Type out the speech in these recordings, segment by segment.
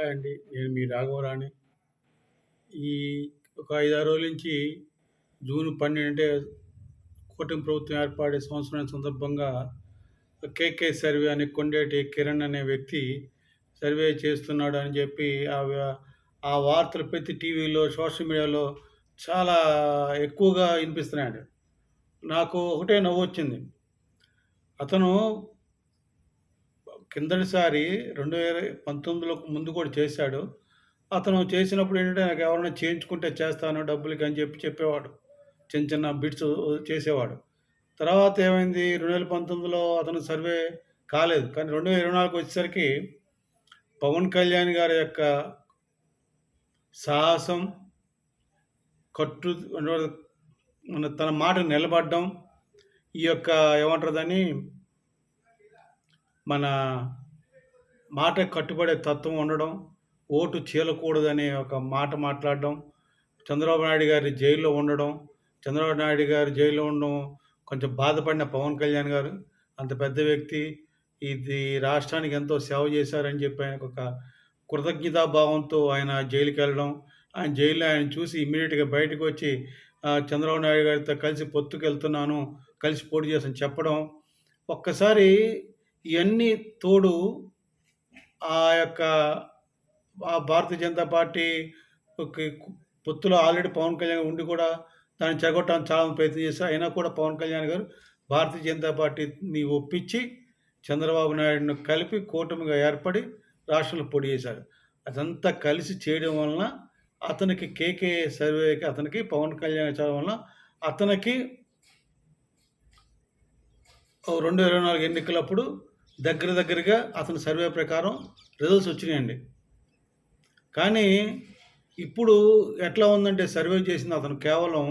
Hi అండి. నేను మీ రాఘవరాణి. ఈ ఒక 5, 6 రోజుల నుంచి జూన్ 12 అంటే కూటమి ప్రభుత్వం ఏర్పడే సంవత్సరం సందర్భంగా కేకే సర్వే అని కొండేటి కిరణ్ అనే వ్యక్తి సర్వే చేస్తున్నాడు అని చెప్పి ఆ ఆ వార్తలు ప్రతి టీవీలో, సోషల్ మీడియాలో చాలా ఎక్కువగా వినిపిస్తున్నాయండి. నాకు ఒకటే నవ్వు వచ్చింది అతను కిందటిసారి 2019లో ముందు కూడా చేశాడు. అతను చేసినప్పుడు ఏంటంటే నాకు ఎవరైనా చేయించుకుంటే చేస్తాను డబ్బులకి అని చెప్పి చెప్పేవాడు. చిన్న చిన్న బిట్స్ చేసేవాడు. తర్వాత ఏమైంది 2019లో అతను సర్వే కాలేదు. కానీ 2024 వచ్చేసరికి పవన్ కళ్యాణ్ గారి యొక్క సాహసం, కట్టు మన తన మాట నిలబడడం, ఈ యొక్క ఏమంటారు దాన్ని మన మాట కట్టుబడే తత్వం ఉండడం, ఓటు చీలకూడదనే ఒక మాట మాట్లాడడం, చంద్రబాబు నాయుడు గారి జైల్లో ఉండడం, చంద్రబాబు నాయుడు గారు జైల్లో ఉండడం కొంచెం బాధపడిన పవన్ కళ్యాణ్ గారు. అంత పెద్ద వ్యక్తి ఇది రాష్ట్రానికి ఎంతో సేవ చేశారని చెప్పి ఆయనకు ఒక కృతజ్ఞతాభావంతో ఆయన జైలుకి వెళ్ళడం ఆయన జైల్లో ఆయన చూసి ఇమ్మీడియట్గా బయటకు వచ్చి చంద్రబాబు నాయుడు గారితో కలిసి పొత్తుకు వెళ్తున్నాను కలిసి పోటీ చేస్తాను చెప్పడం. ఒక్కసారి ఇవన్నీ తోడు ఆ యొక్క ఆ భారతీయ జనతా పార్టీ ఒక పొత్తులో ఆల్రెడీ పవన్ కళ్యాణ్ ఉండి కూడా దాన్ని చెగొట్టడానికి చాలా ప్రయత్నం చేశారు. అయినా కూడా పవన్ కళ్యాణ్ గారు భారతీయ జనతా పార్టీని ఒప్పించి చంద్రబాబు నాయుడును కలిపి కూటమిగా ఏర్పడి రాష్ట్రంలో పొడి చేశారు. అదంతా కలిసి చేయడం వలన అతనికి కేకే సర్వేకి అతనికి పవన్ కళ్యాణ్ చదవడం వలన అతనికి రెండు ఇరవై నాలుగు ఎన్నికలప్పుడు దగ్గర దగ్గరగా అతని సర్వే ప్రకారం రిజల్ట్స్ వచ్చినాయండి. కానీ ఇప్పుడు ఎట్లా ఉందంటే సర్వే చేసింది అతను కేవలం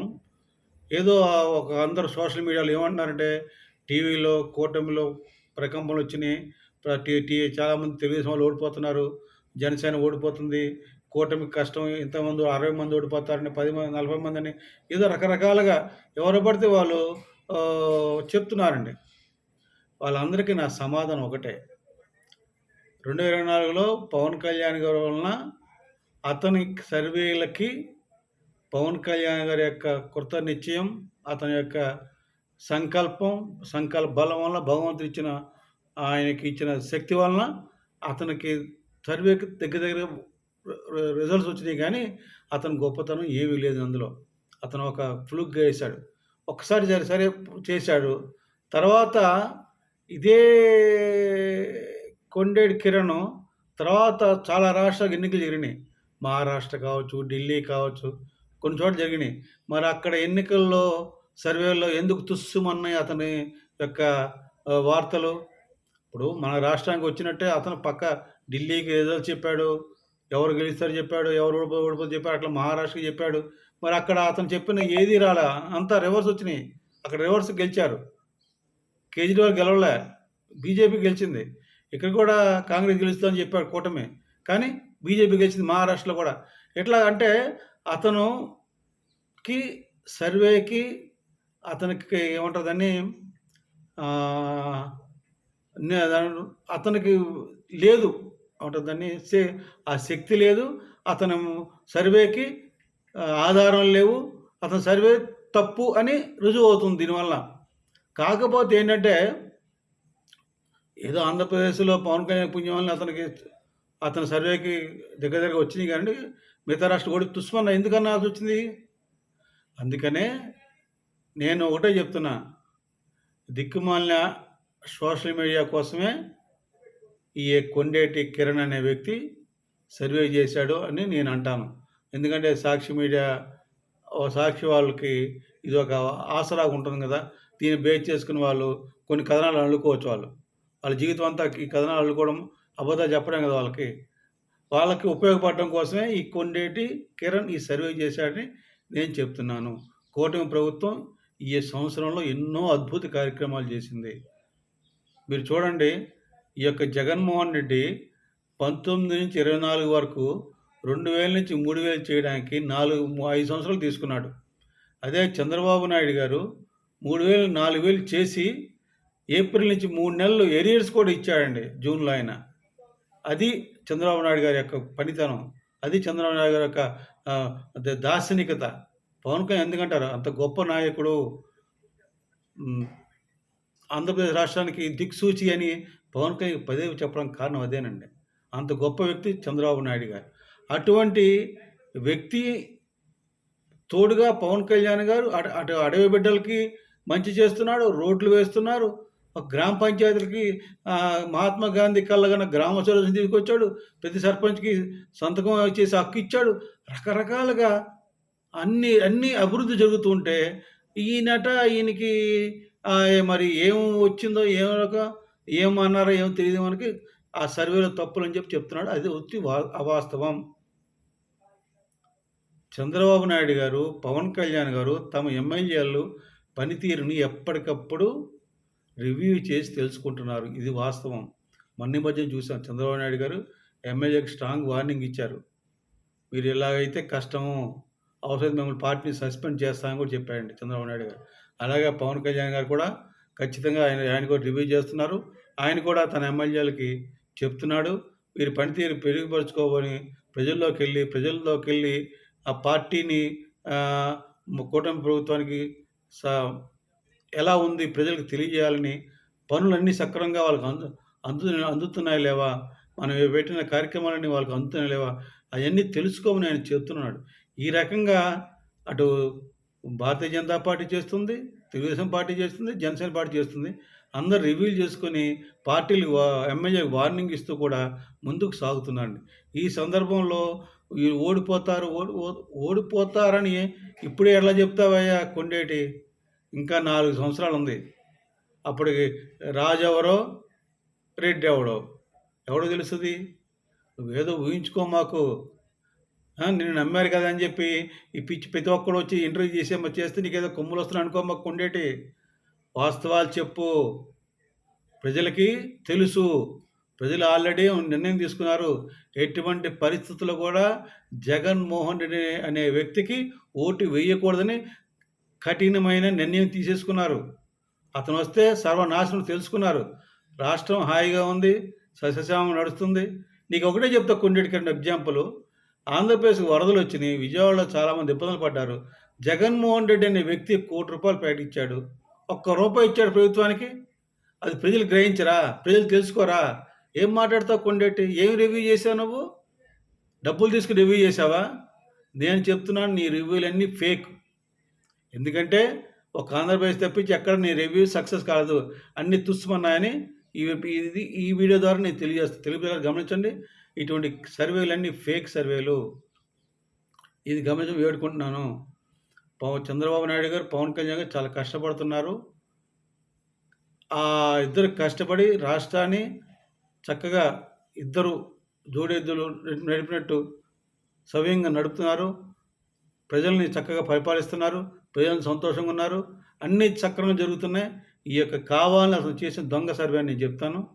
ఏదో ఒక అందరు సోషల్ మీడియాలో ఏమంటున్నారంటే టీవీలో కూటమిలో ప్రకంపనలు వచ్చినాయి. టీ చాలామంది తెలుగుదేశం వాళ్ళు ఓడిపోతున్నారు. జనసేన ఓడిపోతుంది. కూటమి కష్టం ఇంతమంది అరవై మంది ఓడిపోతారని పది మంది నలభై మంది అని ఏదో రకరకాలుగా ఎవరు పడితే వాళ్ళు చెప్తున్నారండి. వాళ్ళందరికీ నా సమాధానం ఒకటే. రెండు ఇరవై నాలుగులో పవన్ కళ్యాణ్ గారి వలన అతని సర్వేలకి పవన్ కళ్యాణ్ గారి యొక్క కృత నిశ్చయం అతని యొక్క సంకల్పం సంకల్ప బలం వలన భగవంతుడు ఇచ్చిన ఆయనకి ఇచ్చిన శక్తి వలన అతనికి సర్వేకి దగ్గర దగ్గర రిజల్ట్స్ వచ్చినాయి కానీ అతని గొప్పతనం ఏమీ లేదు అందులో. అతను ఒక ఫ్లూక్గా వేశాడు. ఒక్కసారి సరే సరే చేశాడు. తర్వాత ఇదే కొండేడు కిరణ్ తర్వాత చాలా రాష్ట్రాలకు ఎన్నికలు జరిగినాయి. మహారాష్ట్ర కావచ్చు ఢిల్లీ కావచ్చు కొన్ని చోట్ల జరిగినాయి. మరి అక్కడ ఎన్నికల్లో సర్వేల్లో ఎందుకు తుస్సుమన్నాయి అతని యొక్క వార్తలు? ఇప్పుడు మన రాష్ట్రానికి వచ్చినట్టే అతను పక్క ఢిల్లీకి రిజల్ట్ చెప్పాడు ఎవరు గెలుస్తారు చెప్పాడు ఎవరు ఓడిపో ఓడిపోతే చెప్పాడు అట్లా మహారాష్ట్రకి చెప్పాడు. మరి అక్కడ అతను చెప్పిన ఏది రాలా? అంతా రివర్స్ వచ్చినాయి. అక్కడ రివర్స్ గెలిచారు. కేజ్రీవాల్ గెలవలే. బీజేపీ గెలిచింది. ఇక్కడ కూడా కాంగ్రెస్ గెలుస్తుందని చెప్పాడు కూటమి. కానీ బీజేపీ గెలిచింది మహారాష్ట్రలో కూడా. ఎట్లా అంటే అతనుకి సర్వేకి అతనికి ఏమంటుందని అతనికి లేదు. ఉంటుందని శే- ఆ శక్తి లేదు. అతను సర్వేకి ఆధారం లేవు. అతని సర్వే తప్పు అని రుజువు అవుతుంది దీనివల్ల. కాకపోతే ఏంటంటే ఏదో ఆంధ్రప్రదేశ్లో పవన్ కళ్యాణ్ పుణ్యం వల్ల అతనికి అతని సర్వేకి దగ్గర దగ్గర వచ్చినాయి కానీ మిగతా రాష్ట్రం కూడా తుస్మన్న ఎందుకన్నా అది వచ్చింది? అందుకనే నేను ఒకటే చెప్తున్నా దిక్కుమాలిన సోషల్ మీడియా కోసమే ఈ కొండేటి కిరణ్ అనే వ్యక్తి సర్వే చేశాడు అని నేను అంటాను. ఎందుకంటే సాక్షి మీడియా ఓ సాక్షి వాళ్ళకి ఇది ఒక ఆసరాగా ఉంటుంది కదా దీన్ని బేస్ చేసుకుని వాళ్ళు కొన్ని కథనాలు అల్లుకోవచ్చు వాళ్ళు. వాళ్ళ జీవితం అంతా ఈ కథనాలు అల్లుకోవడం అబద్ధాలు చెప్పడం కదా వాళ్ళకి. వాళ్ళకి ఉపయోగపడడం కోసమే ఈ కొండేటి కిరణ్ ఈ సర్వే చేశాడని నేను చెప్తున్నాను. కూటమి ప్రభుత్వం ఈ సంవత్సరంలో ఎన్నో అద్భుత కార్యక్రమాలు చేసింది. మీరు చూడండి ఈ యొక్క జగన్మోహన్ రెడ్డి పంతొమ్మిది నుంచి ఇరవై నాలుగు వరకు రెండు వేల నుంచి మూడు వేలు చేయడానికి నాలుగు ఐదు సంవత్సరాలు తీసుకున్నాడు. అదే చంద్రబాబు నాయుడు గారు మూడు వేలు నాలుగు వేలు చేసి ఏప్రిల్ నుంచి మూడు నెలలు ఎరియర్స్ కూడా ఇచ్చాడండి జూన్లో ఆయన. అది చంద్రబాబు నాయుడు గారి యొక్క పనితనం. అది చంద్రబాబు నాయుడు గారి యొక్క దార్శనికత. పవన్ కళ్యాణ్ ఎందుకంటారు? అంత గొప్ప నాయకుడు. ఆంధ్రప్రదేశ్ రాష్ట్రానికి దిక్సూచి అని పవన్ కళ్యాణ్ పదే చెప్పడానికి కారణం అదేనండి. అంత గొప్ప వ్యక్తి చంద్రబాబు నాయుడు గారు. అటువంటి వ్యక్తి తోడుగా పవన్ కళ్యాణ్ గారు అటు అటు అడవి బిడ్డలకి మంచి చేస్తున్నాడు రోడ్లు వేస్తున్నారు. గ్రామ పంచాయతీలకి మహాత్మా గాంధీ కళ్ళగన గ్రామ స్వరాజ్యం తీసుకొచ్చాడు. ప్రతి సర్పంచ్కి సంతకం చేసి హక్కు ఇచ్చాడు. రకరకాలుగా అన్ని అన్ని అభివృద్ధి జరుగుతుంటే ఈయనట ఈయనకి మరి ఏం వచ్చిందో ఏం ఏమన్నారో ఏమో తెలియదు మనకి. ఆ సర్వేలో తప్పులు అని చెప్పి చెప్తున్నాడు. అది వచ్చి వా- అవాస్తవం. చంద్రబాబు నాయుడు గారు పవన్ కళ్యాణ్ గారు తమ ఎమ్మెల్యేలు పనితీరుని ఎప్పటికప్పుడు రివ్యూ చేసి తెలుసుకుంటున్నారు. ఇది వాస్తవం. మొన్న మధ్య చూసాం చంద్రబాబు నాయుడు గారు ఎమ్మెల్యేకి స్ట్రాంగ్ వార్నింగ్ ఇచ్చారు. మీరు ఇలాగైతే కష్టము అవసరం మిమ్మల్ని పార్టీని సస్పెండ్ చేస్తామని కూడా చెప్పారండి చంద్రబాబు నాయుడు గారు. అలాగే పవన్ కళ్యాణ్ గారు కూడా ఖచ్చితంగా ఆయన ఆయన కూడా రివ్యూ చేస్తున్నారు. ఆయన కూడా తన ఎమ్మెల్యేలకి చెప్తున్నాడు. వీరి పనితీరు పెరుగుపరుచుకోవని ప్రజల్లోకి వెళ్ళి ప్రజల్లోకి వెళ్ళి ఆ పార్టీని కూటమి ప్రభుత్వానికి ఎలా ఉంది ప్రజలకు తెలియజేయాలని పనులన్నీ సక్రమంగా వాళ్ళకి అందు అందు అందుతున్నాయి లేవా? మనం పెట్టిన కార్యక్రమాలన్నీ వాళ్ళకి అందుతున్నాయి లేవా? అవన్నీ తెలుసుకోమని ఆయన చెప్తున్నాడు. ఈ రకంగా అటు భారతీయ జనతా పార్టీ చేస్తుంది తెలుగుదేశం పార్టీ చేస్తుంది జనసేన పార్టీ చేస్తుంది. అందరు రివ్యూ చేసుకొని పార్టీలు ఎమ్మెల్యే వార్నింగ్ ఇస్తూ కూడా ముందుకు సాగుతున్నారండి ఈ సందర్భంలో ఓడిపోతారు ఓడి ఓ- ఓడిపోతారని ఇప్పుడే ఎలా చెప్తావయ్యా కొండేటి? ఇంకా నాలుగు సంవత్సరాలు ఉంది. అప్పటికి రాజు ఎవరో రెడ్డి ఎవడో. ఎవడో తెలుస్తుంది? నువ్వేదో ఊహించుకో మాకు. నేను నమ్మారు కదా అని చెప్పి ఈ పిచ్చి ప్రతి ఒక్కడు వచ్చి ఇంటర్వ్యూ చేసే మరి చేస్తే నీకేదో కొమ్ములు వస్తున్నాయి అనుకో మాకు కొండేటి. వాస్తవాలు చెప్పు. ప్రజలకి తెలుసు. ప్రజలు ఆల్రెడీ నిర్ణయం తీసుకున్నారు. ఎటువంటి పరిస్థితుల్లో కూడా జగన్మోహన్ రెడ్డి అనే వ్యక్తికి ఓటు వేయకూడదని కఠినమైన నిర్ణయం తీసేసుకున్నారు. అతను వస్తే సర్వనాశనం తెలుసుకున్నారు. రాష్ట్రం హాయిగా ఉంది. సస్యశ్యామం నడుస్తుంది. నీకు ఒకటే చెప్తా కొండెడికండి ఎగ్జాంపుల్. ఆంధ్రప్రదేశ్ వరదలు వచ్చినాయి. విజయవాడలో చాలామంది ఇబ్బందులు పడ్డారు. జగన్మోహన్ రెడ్డి అనే వ్యక్తి కోటి రూపాయలు ప్రకటించాడు. ఒక్క రూపాయి ఇచ్చాడు ప్రభుత్వానికి? అది ప్రజలు గ్రహించరా? ప్రజలు తెలుసుకోరా? ఏం మాట్లాడతావు కొండేటి ఏం రివ్యూ చేసావు నువ్వు? డబ్బులు తీసుకుని రివ్యూ చేసావా? నేను చెప్తున్నాను నీ రివ్యూలన్నీ ఫేక్ ఎందుకంటే ఒక ఆంధ్రప్రదేశ్ తప్పించి ఎక్కడ నీ రివ్యూ సక్సెస్ కాదు అన్ని తుస్సుమన్నాయని ఈ ఇది ఈ వీడియో ద్వారా నేను తెలియజేస్తాను తెలుగు ప్రజలు గమనించండి ఇటువంటి సర్వేలన్నీ ఫేక్ సర్వేలు ఇది గమనించి వేడుకుంటున్నాను. పవన్ చంద్రబాబు నాయుడు గారు పవన్ కళ్యాణ్ గారు చాలా కష్టపడుతున్నారు. ఆ ఇద్దరు కష్టపడి రాష్ట్రాన్ని చక్కగా ఇద్దరు జోడెద్దులు నడిపినట్టు సవ్యంగా నడుపుతున్నారు. ప్రజల్ని చక్కగా పరిపాలిస్తున్నారు. ప్రజలు సంతోషంగా ఉన్నారు. అన్ని సక్రమంగా జరుగుతున్నాయి. ఈ యొక్క కావాలని అసలు చేసిన దొంగ సర్వే అని నేను చెప్తాను.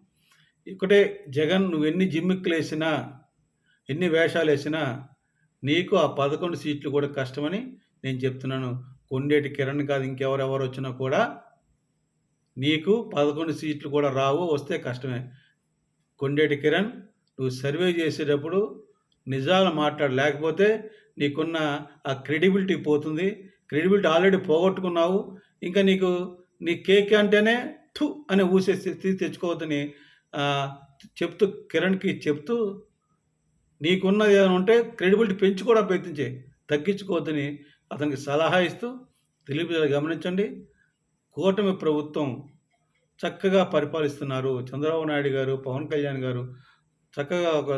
ఒకటే జగన్ నువ్వు ఎన్ని జిమ్మిక్కులు వేసినా ఎన్ని వేషాలు వేసినా నీకు ఆ పదకొండు సీట్లు కూడా కష్టమని నేను చెప్తున్నాను కొండేటి కిరణ్ కాదు ఇంకెవరెవరు వచ్చినా కూడా నీకు పదకొండు సీట్లు కూడా రావు వస్తే కష్టమే. కొండేటి కిరణ్ నువ్వు సర్వే చేసేటప్పుడు నిజాలు మాట్లాడు లేకపోతే నీకున్న ఆ క్రెడిబిలిటీ పోతుంది. క్రెడిబిలిటీ ఆల్రెడీ పోగొట్టుకున్నావు ఇంకా నీకు నీ కేక్ అంటేనే థు అని ఊసే స్థితి తెచ్చుకోవద్దని చెప్తూ కిరణ్కి చెప్తూ నీకున్నది ఏమైనా ఉంటే క్రెడిబిలిటీ పెంచుకోవడం ప్రయత్నించే తగ్గించుకోవద్దని అతనికి సలహా ఇస్తూ తెలిపి గమనించండి. కూటమి ప్రభుత్వం చక్కగా పరిపాలిస్తున్నారు. చంద్రబాబు నాయుడు గారు పవన్ కళ్యాణ్ గారు చక్కగా ఒక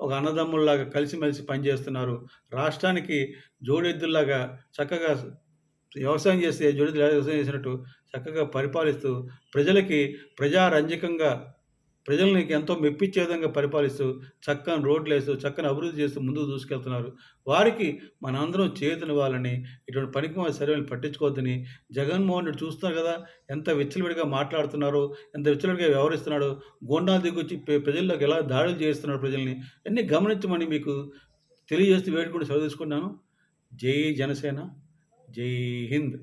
ఒక అన్నదమ్ముల్లాగా కలిసిమెలిసి పనిచేస్తున్నారు. రాష్ట్రానికి జోడెద్దుల్లాగా చక్కగా వ్యవసాయం చేస్తే జోడెద్దులు వ్యవసాయం చేసినట్టు చక్కగా పరిపాలిస్తూ ప్రజలకి ప్రజారంజకంగా ప్రజల్ని ఎంతో మెప్పించే విధంగా పరిపాలిస్తూ చక్కని రోడ్లు వేస్తూ చక్కని అభివృద్ధి చేస్తూ ముందుకు దూసుకెళ్తున్నారు. వారికి మనందరం చేతునివ్వాలని ఇటువంటి పనికి సర్వేలు పట్టించుకోవద్దని జగన్మోహన్ రెడ్డి చూస్తున్నారు కదా. ఎంత విచ్చలవిడిగా మాట్లాడుతున్నారో ఎంత విచ్చలవిడిగా వ్యవహరిస్తున్నాడో గోండాలు దిగొచ్చి ప్రజల్లోకి ఎలా దాడులు చేస్తున్నాడు ప్రజల్ని అన్నీ గమనించమని మీకు తెలియజేస్తూ వేడుకుంటూ సెలవు తీసుకున్నాను జై జనసేన జై హింద్.